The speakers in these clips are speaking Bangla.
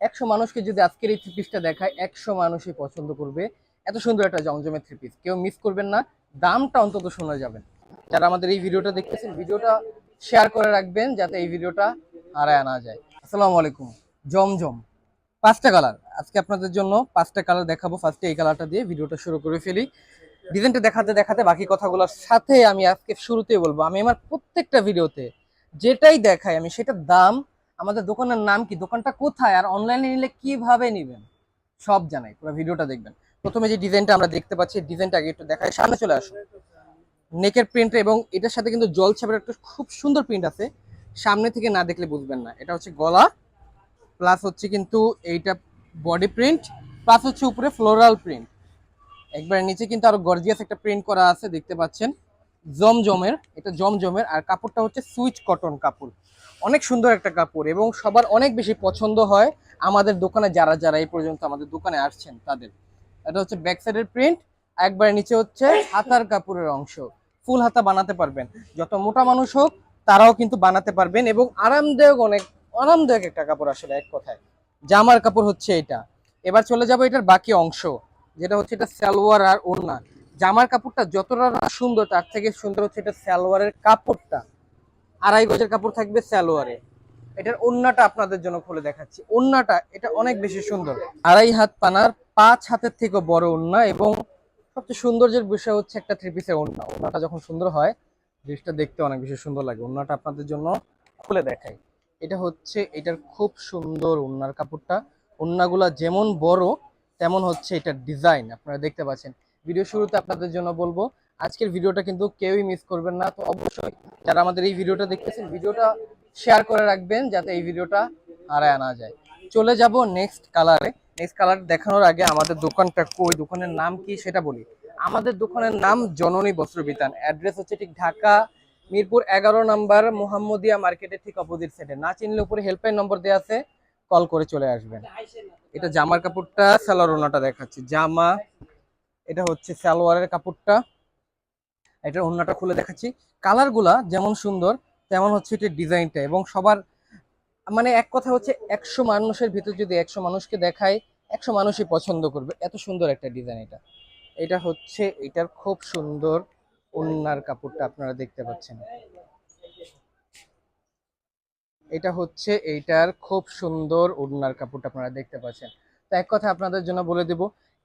একশো মানুষকে যদি আজকের এই থ্রি পিসটা দেখায়, একশো মানুষই পছন্দ করবে। এত সুন্দর একটা জমজমের থ্রি পিস কেউ মিস করবেন না, দামটা অন্তত শোনা যাবেন। যারা আমাদের এই ভিডিওটা দেখতেছেন, ভিডিওটা শেয়ার করে রাখবেন, যাতে এই ভিডিওটা হারায় না যায়। আসসালামু আলাইকুম, জমজম। পাঁচটা কালার আজকে আপনাদের জন্য পাঁচটা কালার দেখাবো। ফার্স্টে এই কালারটা দিয়ে ভিডিওটা শুরু করে ফেলি। ডিজাইনটা দেখাতে দেখাতে বাকি কথাগুলোর সাথে আমি আজকে শুরুতেই বলব। আমি আমার প্রত্যেকটা ভিডিওতে যেটাই দেখাই, আমি সেটার দাম আমাদের দোকানের নাম কি? দোকানটা কোথায়? আর অনলাইনে নিলে কীভাবে নেবেন? সব জানাই, পুরো ভিডিওটা দেখবেন। প্রথমে যে ডিজাইনটা আমরা দেখতে পাচ্ছি ডিজাইনটা আগে একটু দেখায় সামনে চলে আসুন। নেকের প্রিন্ট এবং এটার সাথে কিন্তু জল ছাপের একটা খুব সুন্দর প্রিন্ট আছে। সামনে থেকে না দেখলে বুঝবেন না। এটা হচ্ছে গলা প্লাস হচ্ছে কিন্তু এইটা বডি প্রিন্ট প্লাস হচ্ছে উপরে ফ্লোরাল প্রিন্ট একবার নিচে কিন্তু আরও গর্জিয়াস একটা প্রিন্ট করা আছে, দেখতে পাচ্ছেন। জমজমের, এটা জমজমের, আর কাপড়টা হচ্ছে সুইচ কটন কাপড়। অনেক সুন্দর একটা কাপড় এবং সবার অনেক বেশি পছন্দ হয় আমাদের দোকানে যারা যারা এই পর্যন্ত আমাদের দোকানে আসছেন তাদের। এটা হচ্ছে ব্যাক সাইডের প্রিন্ট একবার নিচে হচ্ছে হাতার কাপড়ের অংশ। ফুল হাতা বানাতে পারবেন। যত মোটা মানুষ হোক, তারাও কিন্তু বানাতে পারবেন এবং আরামদায়ক অনেক, আরামদায়ক একটা কাপড় আসলে এক কথায়। জামার কাপড় হচ্ছে এটা। এবার চলে যাব এটার বাকি অংশ, যেটা হচ্ছে এটা সালোয়ার আর ওড়না। জামার কাপড়টা যতটা সুন্দর, তার থেকে সুন্দর হচ্ছে এটা সালোয়ারের কাপড়টা। আড়াই গজের কাপড় থাকবে সালোয়ারে। এটার ওড়নাটা আপনাদের জন্য খুলে দেখাচ্ছি। ওড়নাটা এটা অনেক বেশি সুন্দর। আড়াই হাত পানার, পাঁচ হাতের থেকে বড় ওড়না এবং সবচেয়ে সৌন্দর্যের বিষয় হচ্ছে একটা থ্রি পিসের ওড়না ওড়নাটা যখন সুন্দর হয়, জিনিসটা দেখতে অনেক বেশি সুন্দর লাগে। ওড়নাটা আপনাদের জন্য খুলে দেখাই। এটা হচ্ছে, এটার খুব সুন্দর ওড়নার কাপড়টা। ওড়নাগুলা যেমন বড়, তেমন হচ্ছে এটার ডিজাইন। আপনারা দেখতে পাচ্ছেন। ভিডিও শুরুতে আপনাদের জন্য বলব আজকের ভিডিওটা কিন্তু কেউই মিস করবেন না, তো অবশ্যই যারা আমাদের এই ভিডিওটা দেখতেছেন, ভিডিওটা শেয়ার করে রাখবেন যাতে এই ভিডিওটা হারায় না যায়। চলে যাব নেক্সট কালারে নেক্সট কালার দেখানোর আগে আমাদের দোকানটা কই, দোকানের নাম কি সেটা বলি। আমাদের দোকানের নাম জননী বস্ত্র বিতান। অ্যাড্রেস হচ্ছে ঠিক ঢাকা, মিরপুর এগারো নাম্বার মোহাম্মদিয়া মার্কেটের ঠিক অপোজিট সাইডে না চিনলে উপরে হেল্পলাইন নম্বর দেওয়া আছে কল করে চলে আসবেন। এটা জামার কাপড়টা, সালোয়ার ওনাটা দেখাচ্ছি। জামা, এটা হচ্ছে সালোয়ারের কাপড়টা। এটার ওন্নাটা খুলে দেখাচ্ছি। কালারগুলা যেমন সুন্দর, তেমন হচ্ছে এটার ডিজাইনটা এবং সবার মানে এক কথা হচ্ছে একশো মানুষের ভিতর যদি একশো মানুষকে দেখায়, একশো মানুষই পছন্দ করবে। এত সুন্দর একটা ডিজাইন এটা। এটা হচ্ছে, এটার খুব সুন্দর ওন্নার কাপড়টা আপনারা দেখতে পাচ্ছেন। এটা হচ্ছে এইটার খুব সুন্দর ওড়নার কাপড়টা আপনারা দেখতে পাচ্ছেন। তো এক কথা আপনাদের জন্য বলে দেব,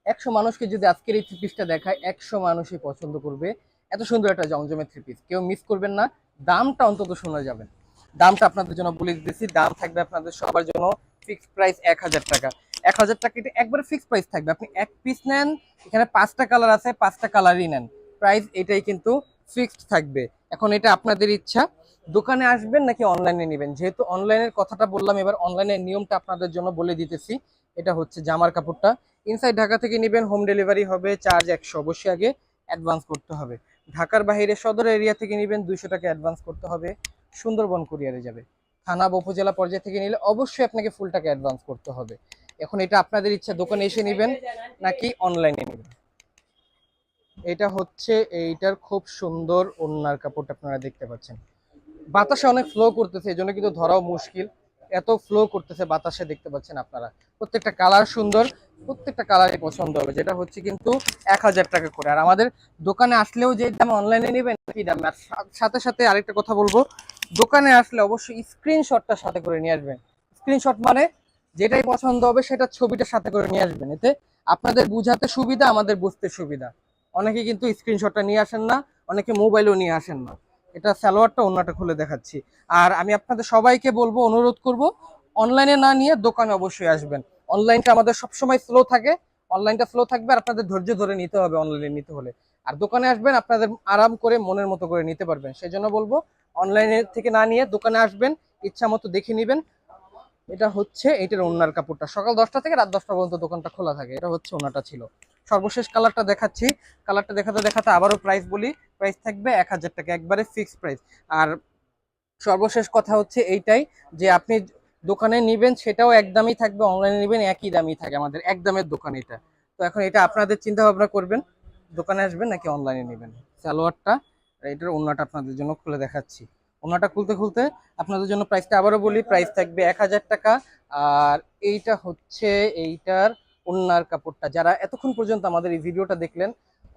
একশো মানুষকে যদি আজকের এই পিসটা দেখায়, একশো মানুষই পছন্দ করবে। এত সুন্দর একটা জমজমের থ্রি পিস কেউ মিস করবেন না, দামটা অন্তত শোনা যাবেন। দামটা আপনাদের জন্য বলে দিতেছি, দাম থাকবে আপনাদের সবার জন্য ফিক্সড প্রাইস এক হাজার টাকা। এক হাজার টাকা এটা একবারে ফিক্সড প্রাইস থাকবে। আপনি এক পিস নেন, এখানে পাঁচটা কালার আছে, পাঁচটা কালারই নেন। প্রাইস এটাই কিন্তু ফিক্সড থাকবে। এখন এটা আপনাদের ইচ্ছা। দোকানে আসবেন নাকি অনলাইনে নেবেন? যেহেতু অনলাইনের কথাটা বললাম, এবার অনলাইনের নিয়মটা আপনাদের জন্য বলে দিতেছি। এটা হচ্ছে জামার কাপড়টা। ইনসাইড ঢাকা থেকে নেবেন হোম ডেলিভারি হবে চার্জ একশো। অবশ্যই আগে অ্যাডভান্স করতে হবে। ঢাকার বাইরে সদর এরিয়া থেকে নেবেন দুইশো টাকা অ্যাডভান্স করতে হবে। সুন্দরবন কুরিয়ারে যাবে। থানা বা উপজেলা পর্যায়ে থেকে নিলে অবশ্যই আপনাকে ফুল টাকা অ্যাডভান্স করতে হবে। এখন এটা আপনাদের ইচ্ছা, দোকানে এসে নেবেন নাকি অনলাইনে নেবেন? এটা হচ্ছে এইটার খুব সুন্দর ওন্নার কাপড়টা আপনারা দেখতে পাচ্ছেন। বাতাসে অনেক ফ্লো করতেছে এই জন্য কিন্তু ধরাও মুশকিল। এত ফ্লো করতেছে বাতাসে দেখতে পাচ্ছেন আপনারা। প্রত্যেকটা কালার সুন্দর, প্রত্যেকটা কালারই পছন্দ হবে, যেটা হচ্ছে কিন্তু এক হাজার টাকা করে। আর আমাদের দোকানে আসলেও যে দামে অনলাইনে নেবেন, কি দামে? আর সাথে সাথে আরেকটা কথা বলব, দোকানে আসলে অবশ্যই স্ক্রিনশটটা সাথে করে নিয়ে আসবেন। স্ক্রিনশট মানে যেটাই পছন্দ হবে সেটা ছবিটা সাথে করে নিয়ে আসবেন, এতে আপনাদের বুঝাতে সুবিধা, আমাদের বুঝতে সুবিধা। অনেকে কিন্তু স্ক্রিনশটটা নিয়ে আসেন না, অনেকে মোবাইলও নিয়ে আসেন না। এটা সালোয়ারটা অন্যটা খুলে দেখাচ্ছি। আর আমি আপনাদের সবাইকে বলব, অনুরোধ করব অনলাইনে না নিয়ে দোকানে অবশ্যই আসবেন। অনলাইনটা আমাদের সবসময় স্লো থাকে অনলাইনটা স্লো থাকবে আর আপনাদের ধৈর্য ধরে নিতে হবে অনলাইনে নিতে হলে। আর দোকানে আসবেন, আপনাদের আরাম করে, মনের মতো করে নিতে পারবেন। সেই জন্য বলব অনলাইনে থেকে না নিয়ে দোকানে আসবেন, ইচ্ছা মতো দেখে নেবেন। এটা হচ্ছে এটার ওনার কাপড়টা। সকাল দশটা থেকে রাত দশটা পর্যন্ত দোকানটা খোলা থাকে। এটা হচ্ছে ওনাটা ছিল। সর্বশেষ কালারটা দেখাচ্ছি। কালারটা দেখাতে দেখাতে আবারও প্রাইস বলি। প্রাইস থাকবে এক হাজার টাকা, একবারে ফিক্সড প্রাইস আর সর্বশেষ কথা হচ্ছে এইটাই যে আপনি দোকানে নিবেন, সেটাও একদমই থাকবে অনলাইনে নেবেন, একই দামই থাকে আমাদের একদমের দোকান এটা। তো এখন এটা আপনাদের চিন্তা ভাবনা করবেন, দোকানে আসবেন নাকি অনলাইনে নেবেন? সালোয়ারটা এটার অন্যটা আপনাদের জন্য খুলে দেখাচ্ছি। ওনাটা খুলতে খুলতে আপনাদের জন্য প্রাইসটা আবারও বলি প্রাইস থাকবে এক হাজার টাকা। আর এইটা হচ্ছে এইটার ওনার কাপড়টা। যারা এতক্ষণ পর্যন্ত আমাদের এই ভিডিওটা দেখলেন,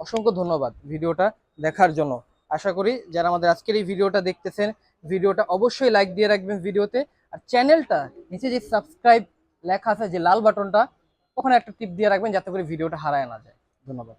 অসংখ্য ধন্যবাদ ভিডিওটা দেখার জন্য। আশা করি যারা আমাদের আজকের এই ভিডিওটা দেখতেছেন, ভিডিওটা অবশ্যই লাইক দিয়ে রাখবেন ভিডিওতে। আর চ্যানেলটা নিচে যে সাবস্ক্রাইব লেখা আছে, যে লাল বাটনটা, ওখানে একটা টিপ দিয়ে রাখবেন যাতে করে ভিডিওটা হারায় না যায়। ধন্যবাদ।